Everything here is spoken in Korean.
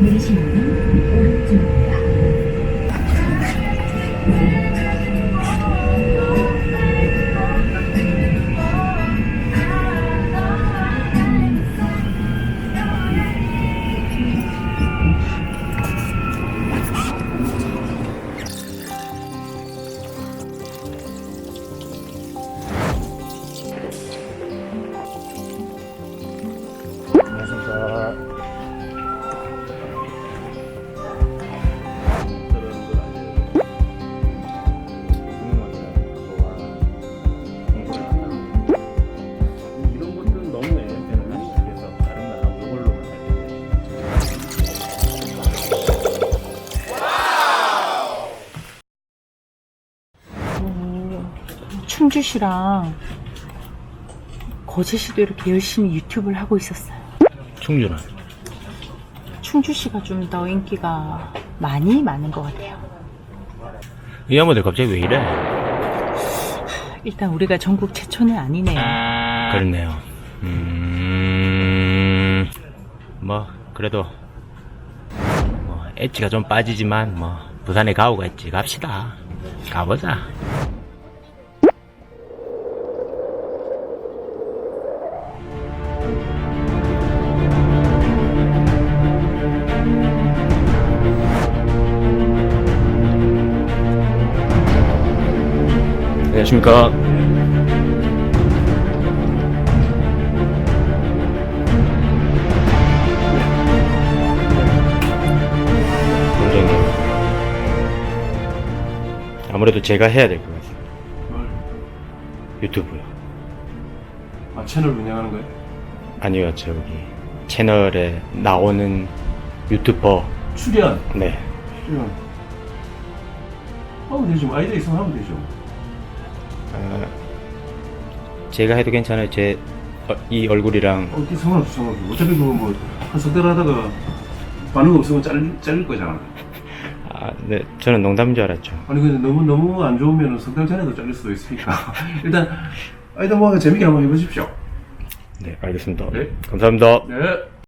내리시는 오른쪽 충주시랑 거제시도 이렇게 열심히 유튜브를 하고 있었어요. 충주는 충주시가 좀 더 인기가 많이 많은 것 같아요. 이 양반들 갑자기 왜 이래? 일단 우리가 전국 최초는 아니네요. 그렇네요. 음, 뭐 그래도 뭐 엣지가 좀 빠지지만 뭐 부산에 가오가 있지 갑시다. 가보자. 안녕하십니까. 굉장히 아무래도 제가 해야 될 것 같아요. 유튜브요. 아 채널 운영하는 거예요? 아니요, 저기 채널에 나오는 유튜버. 출연 네. 출연 하면 되죠 뭐 아이디어 있으면 하면 되죠 어, 제가 해도 괜찮아요. 제 이 얼굴이랑 어, 그 상관없어 상관없어 어차피 그거 뭐한 선택 하다가 반응 없으면 잘릴, 잘릴 거잖아 아, 네, 저는 농담인 줄 알았죠. 아니 근데 너무 너무 안 좋으면 선택 전에도 잘릴 수도 있으니까 일단 아이디어 모아가 재밌게 한번 해보십시오 네, 알겠습니다. 네. 감사합니다. 네